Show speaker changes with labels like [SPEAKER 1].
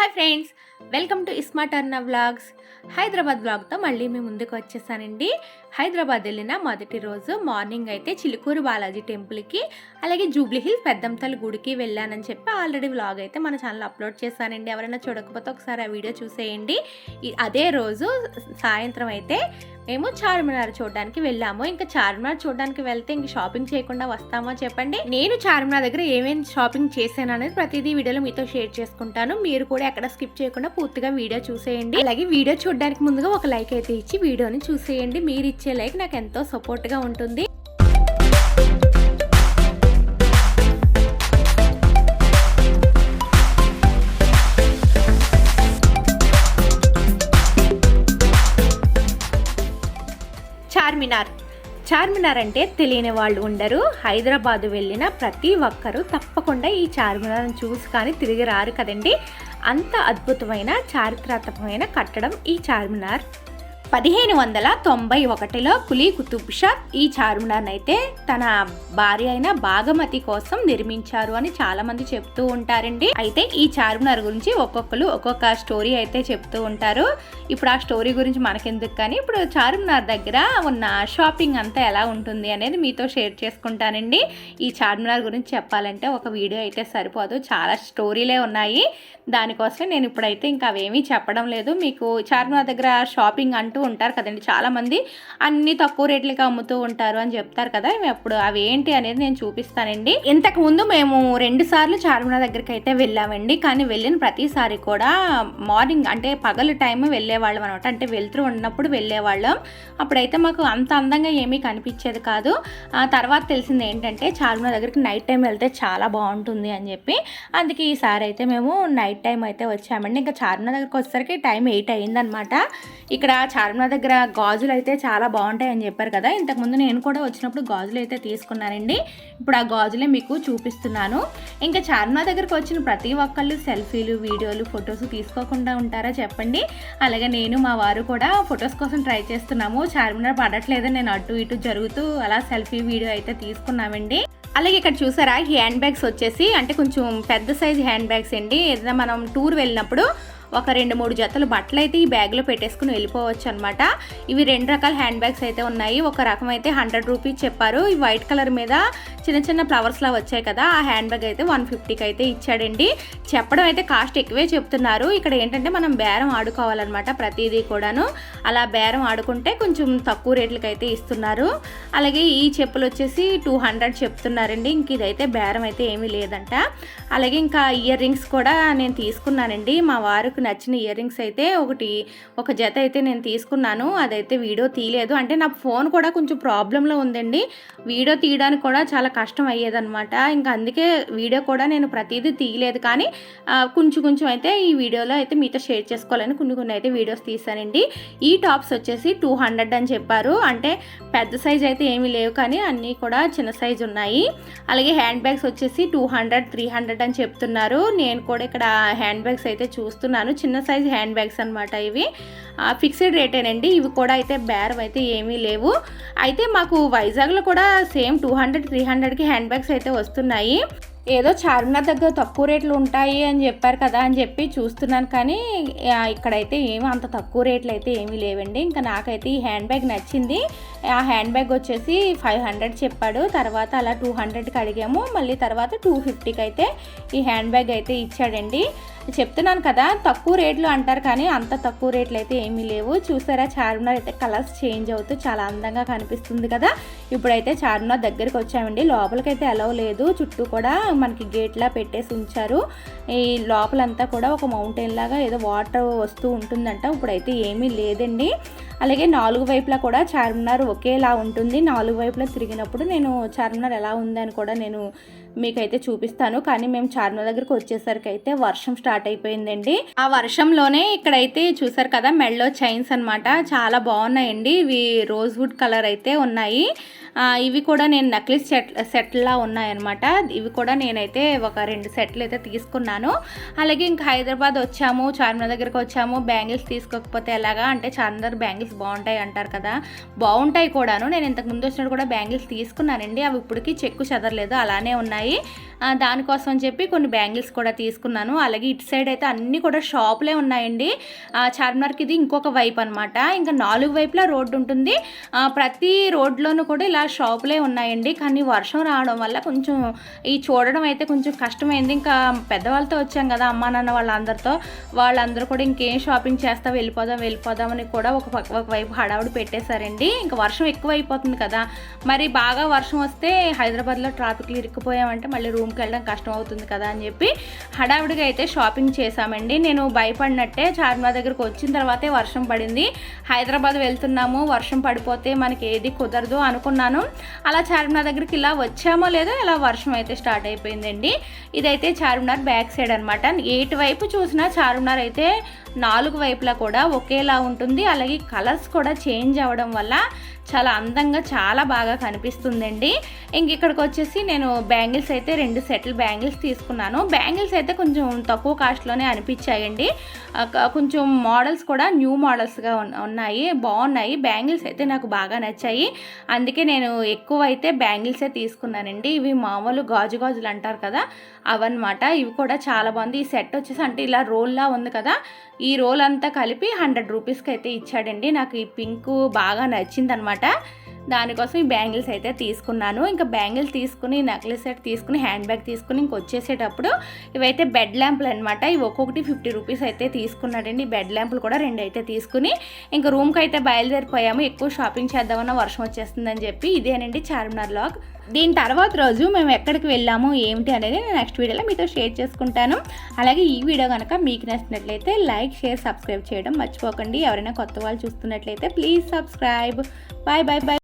[SPEAKER 1] Hi friends welcome to iSmart Anna vlogs Hyderabad వ్లాగ్తో మళ్ళీ మేము ముందుకు వచ్చేసానండి. హైదరాబాద్ వెళ్ళిన మొదటి రోజు మార్నింగ్ అయితే చిలుకూరు బాలాజీ టెంపుల్కి అలాగే జూబ్లీ హిల్స్ పెద్దంతల గుడికి వెళ్ళానని చెప్పి ఆల్రెడీ వ్లాగ్ అయితే మన ఛానల్ అప్లోడ్ చేశానండి. ఎవరైనా చూడకపోతే ఒకసారి ఆ వీడియో చూసేయండి. అదే రోజు సాయంత్రం అయితే ఏమో చార్మినార్ చూడడానికి వెళ్ళాము. ఇంకా చార్మినార్ చూడడానికి వెళ్తే ఇంక షాపింగ్ చేయకుండా వస్తామో చెప్పండి. నేను చార్మినార్ దగ్గర ఏమేమి షాపింగ్ చేశాను అనేది ప్రతిదీ వీడియోలో మీతో షేర్ చేసుకుంటాను. మీరు కూడా ఎక్కడ స్కిప్ చేయకుండా పూర్తిగా వీడియో చూసేయండి. అలాగే వీడియో చూడడానికి ముందుగా ఒక లైక్ అయితే ఇచ్చి వీడియోని చూసేయండి. మీరు ఇచ్చే లైక్ నాకు ఎంతో సపోర్ట్గా ఉంటుంది. చార్మినార్. చార్మినార్ అంటే తెలియని వాళ్ళు ఉండరు. హైదరాబాద్ వెళ్ళిన ప్రతి ఒక్కరూ తప్పకుండా ఈ చార్మినార్ని చూసి కానీ తిరిగి రారు కదండి. అంత అద్భుతమైన చారిత్రాత్మకమైన కట్టడం ఈ చార్మినార్. పదిహేను వందల తొంభై ఒకటిలో కులీ కుతుబ్ షా ఈ చార్మినార్ అయితే తన భార్య అయిన భాగమతి కోసం నిర్మించారు అని చాలా మంది చెప్తూ ఉంటారండి. అయితే ఈ చార్మినార్ గురించి ఒక్కొక్కరు ఒక్కొక్క స్టోరీ అయితే చెప్తూ ఉంటారు. ఇప్పుడు ఆ స్టోరీ గురించి మనకెందుకు కానీ ఇప్పుడు చార్మినార్ దగ్గర ఉన్న షాపింగ్ అంతా ఎలా ఉంటుంది అనేది మీతో షేర్ చేసుకుంటానండి. ఈ చార్మినార్ గురించి చెప్పాలంటే ఒక వీడియో అయితే సరిపోదు. చాలా స్టోరీలే ఉన్నాయి. దానికోసమే నేను ఇప్పుడైతే ఇంకా అవేమీ చెప్పడం లేదు. మీకు చార్మినార్ దగ్గర షాపింగ్ అంటూ ఉంటారు కదండి. చాలామంది అన్ని తక్కువ రేట్లకి అమ్ముతూ ఉంటారు అని చెప్తారు కదా. మేము అప్పుడు అవి ఏంటి అనేది నేను చూపిస్తానండి. ఇంతకు ముందు మేము రెండు సార్లు చార్మినార్ దగ్గరికి అయితే వెళ్ళామండి. కానీ వెళ్ళిన ప్రతిసారి కూడా మార్నింగ్ అంటే పగలు టైం వెళ్ళేవాళ్ళం అనమాట అంటే వెళ్తూ ఉన్నప్పుడు వెళ్ళేవాళ్ళం. అప్పుడైతే మాకు అంత అందంగా ఏమీ కనిపించేది కాదు. ఆ తర్వాత తెలిసింది ఏంటంటే చార్మినార్ దగ్గరికి నైట్ టైం వెళ్తే చాలా బాగుంటుంది అని చెప్పి. అందుకే ఈసారి అయితే మేము నైట్ టైం అయితే వచ్చామండి. ఇంకా చార్మినార్ దగ్గరికి వచ్చేసరికి టైం ఎయిట్ అయిందనమాట ఇక్కడ చార్మినార్ దగ్గర గాజులు అయితే చాలా బాగుంటాయి అని చెప్పారు కదా. ఇంతకుముందు నేను కూడా వచ్చినప్పుడు గాజులు అయితే తీసుకున్నానండి. ఇప్పుడు ఆ గాజులే మీకు చూపిస్తున్నాను. ఇంకా చార్మినార్ దగ్గరకు వచ్చిన ప్రతి ఒక్కళ్ళు సెల్ఫీలు వీడియోలు ఫొటోస్ తీసుకోకుండా ఉంటారా చెప్పండి. అలాగే నేను మా వారు కూడా ఫొటోస్ కోసం ట్రై చేస్తున్నాము. చార్మినార్ పడట్లేదని నేను అటు ఇటు జరుగుతూ అలా సెల్ఫీ వీడియో అయితే తీసుకున్నామండి. అలాగే ఇక్కడ చూసారా హ్యాండ్ బ్యాగ్స్ వచ్చేసి అంటే కొంచెం పెద్ద సైజ్ హ్యాండ్ బ్యాగ్స్ అండి. ఏదైనా మనం టూర్ వెళ్ళినప్పుడు ఒక రెండు మూడు జతలు బట్టలు అయితే ఈ బ్యాగ్లో పెట్టేసుకుని వెళ్ళిపోవచ్చు అనమాట ఇవి రెండు రకాల హ్యాండ్ బ్యాగ్స్ అయితే ఉన్నాయి. ఒక రకం అయితే హండ్రెడ్ రూపీస్ చెప్పారు. ఈ వైట్ కలర్ మీద చిన్న చిన్న ఫ్లవర్స్లా వచ్చాయి కదా ఆ హ్యాండ్ బ్యాగ్ అయితే వన్ ఫిఫ్టీకి అయితే ఇచ్చాడండి. చెప్పడం అయితే కాస్ట్ ఎక్కువే చెప్తున్నారు. ఇక్కడ ఏంటంటే మనం బేరం ఆడుకోవాలన్నమాట ప్రతిదీ కూడాను. అలా బేరం ఆడుకుంటే కొంచెం తక్కువ రేట్లకి అయితే ఇస్తున్నారు. అలాగే ఈ చెప్పులు వచ్చేసి టూ హండ్రెడ్ చెప్తున్నారండి. ఇంక ఇదైతే బేరం అయితే ఏమీ లేదంట. అలాగే ఇంకా ఇయర్ రింగ్స్ కూడా నేను తీసుకున్నానండి. మా వారికి నచ్చిన ఇయర్ రింగ్స్ అయితే ఒకటి ఒక జత అయితే నేను తీసుకున్నాను. అదైతే వీడియో తీయలేదు. అంటే నా ఫోన్ కూడా కొంచెం ప్రాబ్లంలో ఉందండి. వీడియో తీయడానికి కూడా చాలా కష్టం అయ్యేదనమాట ఇంకా అందుకే వీడియో కూడా నేను ప్రతిదీ తీయలేదు. కానీ కొంచెం కొంచెం అయితే ఈ వీడియోలో అయితే మీతో షేర్ చేసుకోవాలని కొన్ని కొన్ని అయితే వీడియోస్ తీసానండి. ఈ టాప్స్ వచ్చేసి టూ హండ్రెడ్ అని చెప్పారు. అంటే పెద్ద సైజ్ అయితే ఏమీ లేవు. కానీ అన్నీ కూడా చిన్న సైజ్ ఉన్నాయి. అలాగే హ్యాండ్ బ్యాగ్స్ వచ్చేసి టూ హండ్రెడ్ త్రీ హండ్రెడ్ అని చెప్తున్నారు. నేను కూడా ఇక్కడ హ్యాండ్ బ్యాగ్స్ అయితే చూస్తున్నాను. చిన్న సైజ్ హ్యాండ్ బ్యాగ్స్ అనమాట ఇవి. ఫిక్స్డ్ రేటేనండి ఇవి కూడా అయితే బేరం అయితే ఏమీ లేవు. అయితే మాకు వైజాగ్లో కూడా సేమ్ టూ హండ్రెడ్ త్రీ హండ్రెడ్కి హ్యాండ్ బ్యాగ్స్ అయితే వస్తున్నాయి. ఏదో చార్మినార్ దగ్గర తక్కువ రేట్లు ఉంటాయి అని చెప్పారు కదా అని చెప్పి చూస్తున్నాను కానీ ఇక్కడైతే ఏమి అంత తక్కువ రేట్లు అయితే ఏమీ లేవండి. ఇంకా నాకైతే ఈ హ్యాండ్ బ్యాగ్ నచ్చింది. ఆ హ్యాండ్ బ్యాగ్ వచ్చేసి ఫైవ్ హండ్రెడ్ చెప్పాడు. తర్వాత అలా టూ హండ్రెడ్కి అడిగాము. మళ్ళీ తర్వాత టూ ఫిఫ్టీకి అయితే ఈ హ్యాండ్ బ్యాగ్ అయితే ఇచ్చాడండి. చెప్తున్నాను కదా తక్కువ రేట్లు అంటారు కానీ అంత తక్కువ రేట్లు అయితే ఏమీ లేవు. చూసారా చార్మినార్ అయితే కలర్స్ చేంజ్ అవుతూ చాలా అందంగా కనిపిస్తుంది కదా. ఇప్పుడైతే చార్మినార్ దగ్గరికి వచ్చామండి. లోపలికైతే అలవ్ లేదు. చుట్టూ కూడా మనకి గేట్లా పెట్టేసి ఉంచారు. ఈ లోపలంతా కూడా ఒక మౌంటైన్ లాగా ఏదో వాటర్ వస్తూ ఉంటుందంట. ఇప్పుడైతే ఏమీ లేదండి. అలాగే నాలుగు వైపులా కూడా చార్మినార్ ఒకేలా ఉంటుంది. నాలుగు వైపులా తిరిగినప్పుడు నేను చార్మినార్ ఎలా ఉందని కూడా నేను మీకైతే చూపిస్తాను. కానీ మేము చార్మినార్ దగ్గరికి వచ్చేసరికి అయితే వర్షం స్టార్ట్ అయిపోయిందండి. ఆ వర్షంలోనే ఇక్కడైతే చూసారు కదా మెళ్ళో చైన్స్ అనమాట చాలా బాగున్నాయండి. ఇవి రోజ్ వుడ్ కలర్ అయితే ఉన్నాయి. ఇవి కూడా నేను నక్లీస్ సెట్ సెట్లా ఉన్నాయన్నమాట. ఇవి కూడా నేనైతే ఒక రెండు సెట్లు అయితే తీసుకున్నాను. అలాగే ఇంకా హైదరాబాద్ వచ్చాము చార్మినార్ దగ్గరికి వచ్చాము. బ్యాంగిల్స్ తీసుకోకపోతే ఎలాగా? అంటే చార్మినార్ బ్యాంగిల్స్ బాగుంటాయి అంటారు కదా. బాగుంటాయి కూడాను. నేను ఇంతకు ముందు వచ్చినప్పుడు కూడా బ్యాంగిల్స్ తీసుకున్నానండి. అవి ఇప్పటికీ చెక్కు చెదరలేదు. అలానే ఉన్నాయి. దానికోసం అని చెప్పి కొన్ని బ్యాంగిల్స్ కూడా తీసుకున్నాను. అలాగే ఇటు సైడ్ అయితే అన్నీ కూడా షాపులే ఉన్నాయండి. చార్మినార్కి ఇది ఇంకొక వైపు అనమాట ఇంకా నాలుగు వైపులా రోడ్డు ఉంటుంది. ప్రతి రోడ్లోనూ కూడా ఇలా షాపులే ఉన్నాయండి. కానీ వర్షం రావడం వల్ల కొంచెం ఈ చూడడం అయితే కొంచెం కష్టమైంది. ఇంకా పెద్దవాళ్ళతో వచ్చాం కదా అమ్మా నాన్న వాళ్ళందరితో. వాళ్ళందరూ కూడా ఇంకేం షాపింగ్ చేస్తా వెళ్ళిపోదాం వెళ్ళిపోదాం అని కూడా ఒక ఒకవైపు వైపు హడావుడి పెట్టేశారండి. ఇంకా వర్షం ఎక్కువ అయిపోతుంది కదా. మరి బాగా వర్షం వస్తే హైదరాబాద్లో ట్రాఫిక్లు ఇరుక్కుపోయామంటే మళ్ళీ రూమ్ రూమ్కి వెళ్ళడం కష్టం అవుతుంది కదా అని చెప్పి హడావుడిగా అయితే షాపింగ్ చేశామండి. నేను భయపడినట్టే చార్మినార్ దగ్గరకు వచ్చిన తర్వాతే వర్షం పడింది. హైదరాబాద్ వెళ్తున్నాము వర్షం పడిపోతే మనకి ఏది కుదరదు అనుకున్నాను. అలా చార్మినార్ దగ్గరికి ఇలా వచ్చామో లేదో ఇలా వర్షం అయితే స్టార్ట్ అయిపోయిందండి. ఇదైతే చార్మినార్ బ్యాక్ సైడ్ అనమాట ఎయిట్ వైపు చూసినా చార్మినార్ అయితే నాలుగు వైపులా కూడా ఒకేలా ఉంటుంది. అలాగే కలర్స్ కూడా చేంజ్ అవ్వడం వల్ల చాలా అందంగా చాలా బాగా కనిపిస్తుందండి. ఇంక ఇక్కడికి వచ్చేసి నేను బ్యాంగిల్స్ అయితే రెండు సెటిల్ బ్యాంగిల్స్ తీసుకున్నాను. బ్యాంగిల్స్ అయితే కొంచెం తక్కువ కాస్ట్లోనే అనిపించాయండి. కొంచెం మోడల్స్ కూడా న్యూ మోడల్స్గా ఉన్నాయి బాగున్నాయి. బ్యాంగిల్స్ అయితే నాకు బాగా నచ్చాయి. అందుకే నేను ఎక్కువ అయితే బ్యాంగిల్సే తీసుకున్నానండి. ఇవి మామూలు గాజు గాజులు అంటారు కదా అవన్నమాట. ఇవి కూడా చాలా బాగుంది. ఈ సెట్ వచ్చేసి అంటే ఇలా రోల్లా ఉంది కదా ఈ రోల్ అంతా కలిపి హండ్రెడ్ రూపీస్కి అయితే ఇచ్చాడండి. నాకు ఈ పింక్ బాగా నచ్చింది అనమాట దానికోసం ఈ బ్యాంగిల్స్ అయితే తీసుకున్నాను. ఇంకా బ్యాంగిల్స్ తీసుకుని నెక్లెస్ సెట్ తీసుకుని హ్యాండ్ బ్యాగ్ తీసుకుని ఇంక వచ్చేసేటప్పుడు ఇవైతే బెడ్ ల్యాంపులు అనమాట ఇవి ఒక్కొక్కటి ఫిఫ్టీ రూపీస్ అయితే తీసుకున్నాడండి. బెడ్ ల్యాంపులు కూడా రెండు అయితే తీసుకుని ఇంకా రూమ్కి అయితే బయలుదేరిపోయాము. ఎక్కువ షాపింగ్ చేద్దామన్న వర్షం వచ్చేస్తుందని చెప్పి ఇదేనండి చార్మినార్ లాగ్ దీని తర్వాత రోజు మేము ఎక్కడికి వెళ్ళాము ఏమిటి అనేది నేను నెక్స్ట్ వీడియోలో మీతో షేర్ చేసుకుంటాను. అలాగే ఈ వీడియో కనుక మీకు నచ్చినట్లయితే లైక్ షేర్ సబ్స్క్రైబ్ చేయడం మర్చిపోకండి. ఎవరైనా కొత్త వాళ్ళు చూస్తున్నట్లయితే please subscribe. Bye bye bye.